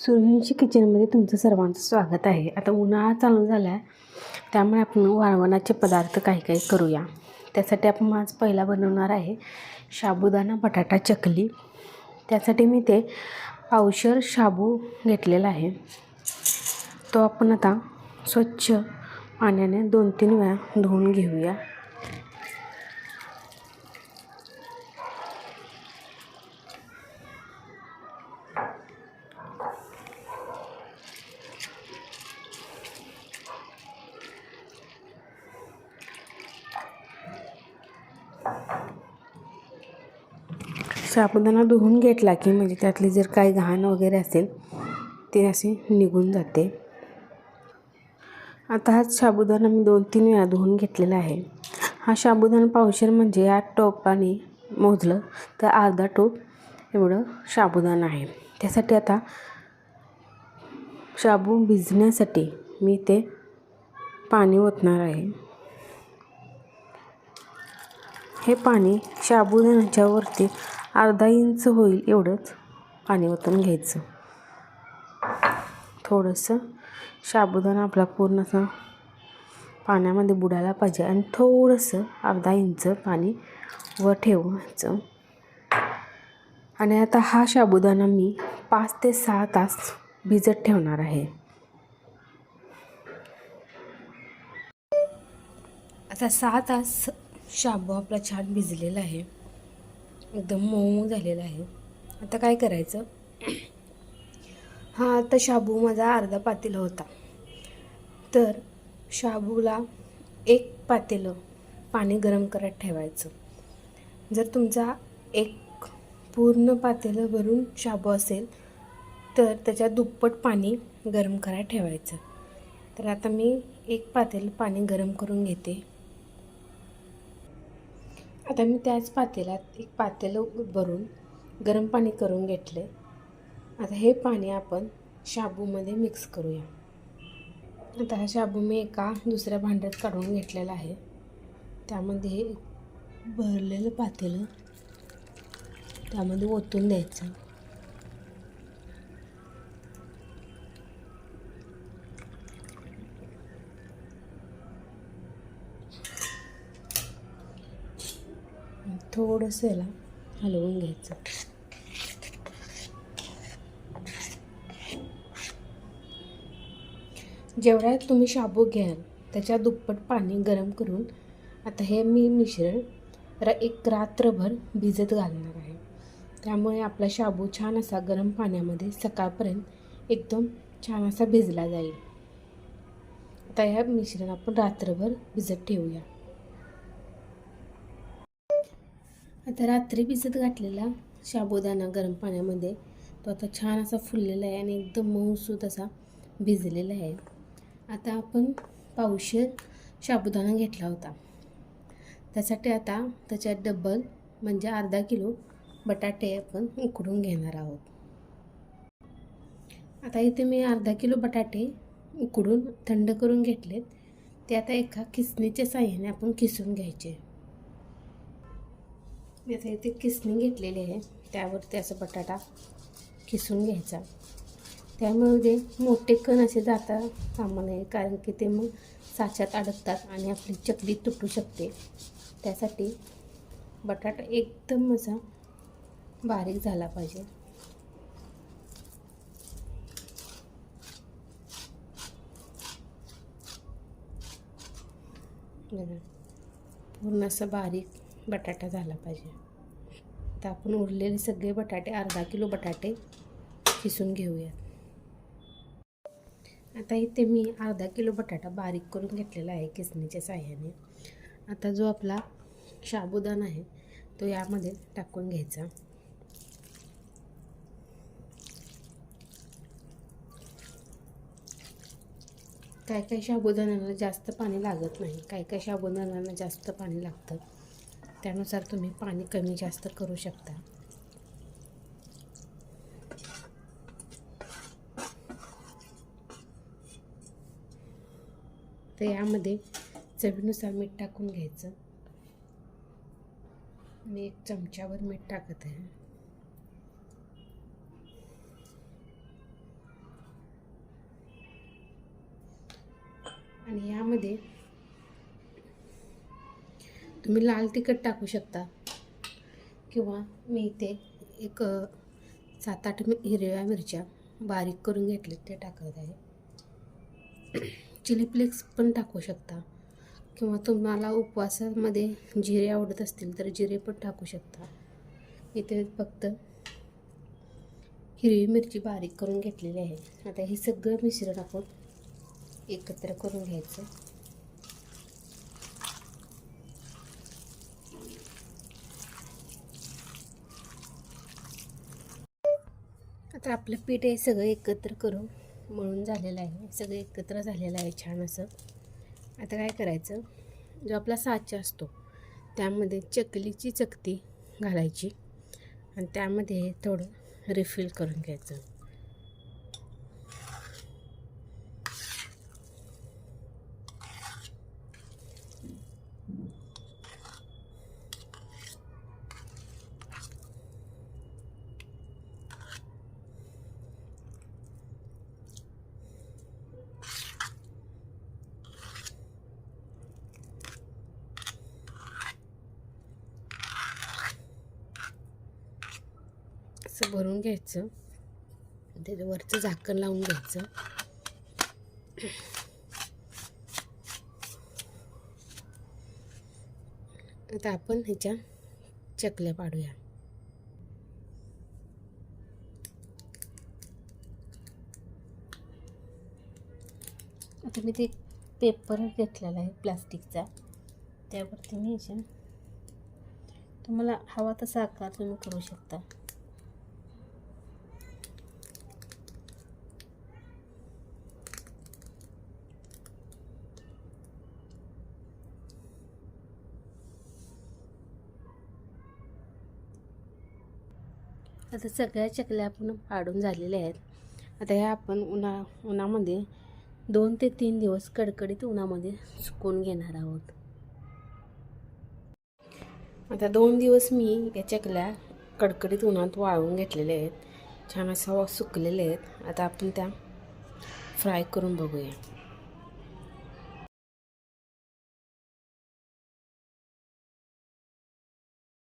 सुरभींची किचनमध्ये तुमचं सर्वांचं स्वागत आहे. आता उन्हाळा चालू झाला आहे त्यामुळे आपण वाळवणाचे पदार्थ काही काही करूया. त्यासाठी आपण आज पहिला बनवणार आहे साबुदाणा बटाटा चकली. त्यासाठी मी ते पावशर शाबू घेतलेला आहे. तो आपण आता स्वच्छ पाण्याने दोन तीन वेळा धुवून घेऊया. साबुदाणा धुवून घेतला की म्हणजे त्यातली जर काही घाण वगैरे असेल ते असे निघून जाते. आता हा साबुदाणा मी दोन तीन वेळा धुवून घेतलेला आहे. हा साबुदाणा पावशेर म्हणजे या टोपाने मोजलं तर अर्धा टोप एवढं साबुदाणा आहे. त्यासाठी आता शाबू भिजण्यासाठी मी ते पाणी ओतणार आहे. हे पाणी साबुदाण्याच्या वरती अर्धा इंच होईल एवढंच पाणी ओतून घ्यायचं. थोडंसं साबुदाणा आपला पूर्ण असं पाण्यामध्ये बुडायला पाहिजे आणि थोडंसं अर्धा इंच पाणी वर ठेवायचं. आणि आता हा साबुदाणा मी पाच ते सहा तास भिजत ठेवणार आहे. आता सहा तास शाबू आपला छान भिजलेला आहे. एकदम मऊ झालेला आहे. आता काय करायचं? हा आता शाबू माझा अर्धा पातेला होता. तर शाबूला एक पातेलं पाणी गरम करत ठेवायचं. जर तुमचा एक पूर्ण पातेलं भरून शाबू असेल तर त्याच्यात दुप्पट पाणी गरम करायला ठेवायचं. तर आता मी एक पातेलं पाणी गरम करून घेते. आता मी त्याच पातेल्यात एक पातेलं भरून गरम पाणी करून घेतले आता हे पाणी आपण शाबूमध्ये मिक्स करूया. आता हा शाबू मी एका दुसऱ्या भांड्यात काढून घेतलेला आहे. त्यामध्ये हे भरलेलं पातेलं त्यामध्ये ओतून द्यायचं. थोडंसं याला हलवून घ्यायचं. जेवढ्या तुम्ही शाबू घ्याल त्याच्या दुप्पट पाणी गरम करून आता हे मी मिश्रण रा एक रात्रभर भिजत घालणार आहे. त्यामुळे आपला शाबू छान असा गरम पाण्यामध्ये सकाळपर्यंत एकदम छान असा भिजला जाईल. आता ह्या मिश्रण आपण रात्रभर भिजत ठेवूया. आता रात्री भिजत घातलेला शाबुदाना गरम पाण्यामध्ये तो आता छान असा फुललेला आहे आणि एकदम मऊसूत असा भिजलेला आहे. आता आपण पावशेर शाबुदाना घेतला होता. त्यासाठी आता त्याच्यात डबल म्हणजे अर्धा किलो बटाटे आपण उकडून घेणार आहोत. आता इथे मी अर्धा किलो बटाटे उकडून थंड करून घेतलेत. ते आता एका किसणीच्या साह्याने आपण किसून घ्यायचे. आता इथे किसणी घेतलेली आहे. त्यावरती असं बटाटा किसून घ्यायचा. त्यामुळे ते मोठे कण असे जाता कामा नये कारण की ते मग साच्यात अडकतात आणि आपली चकली तुटू शकते. त्यासाठी बटाटा एकदम असा बारीक झाला पाहिजे. पूर्ण असं बारीक बटाटा झाला पाहिजे. तर आपण उरलेले सगळे बटाटे अर्धा किलो बटाटे किसून घेऊयात. आता इथे मी अर्धा किलो बटाटा बारीक करून घेतलेला आहे किसणीच्या साह्याने. आता जो आपला साबुदाणा आहे तो यामध्ये टाकून घ्यायचा. काय काय साबुदाण्याला जास्त पाणी लागत नाही काय काय साबुदाण्याला जास्त पाणी लागतं त्यानुसार तुम्ही पाणी कमी जास्त करू शकता. तर यामध्ये चवीनुसार मीठ टाकून घ्यायचं. मी एक चमच्यावर मीठ टाकत आहे. आणि यामध्ये तुम्ही लाल तिखट टाकू शकता. किंवा मी इथे एक सात आठ हिरव्या मिरच्या बारीक करून घेतले ते टाकत आहे. चिली फ्लेक्स पण टाकू शकता. किंवा तुम्हाला उपवासामध्ये जिरे आवडत असतील तर जिरे पण टाकू शकता. इथे फक्त हिरवी मिरची बारीक करून घेतलेली आहे. आता हे सगळं मिश्रण आपण एकत्र करून घ्यायचं. आता आपलं पीठ हे सगळं एकत्र करून मळून झालेलं आहे. सगळं एकत्र झालेलं आहे छान असं. आता काय करायचं? जो आपला साचा असतो त्यामध्ये चकलीची चकती घालायची आणि त्यामध्ये हे थोडं रिफिल करून घ्यायचं. असं भरून घ्यायचं. त्याचं वरचं झाकण लावून घ्यायचं. आता आपण ह्याच्या चकल्या पाडूया. आता मी ते पेपर घेतलेला आहे प्लास्टिकचा. त्यावरती मी ह्याच्या तुम्हाला हवा तसा आकार तुम्ही करू शकता. आता सगळ्या चकल्या आपण पाडून झालेल्या आहेत. आता ह्या आपण उन्हा उन्हामध्ये दोन ते तीन दिवस कडकडीत उन्हामध्ये सुकून घेणार आहोत. आता दोन दिवस मी या चकल्या कडकडीत उन्हात वाळवून घेतलेल्या आहेत. छान असा सुकलेले आहेत. आता आपण त्या फ्राय करून बघूया.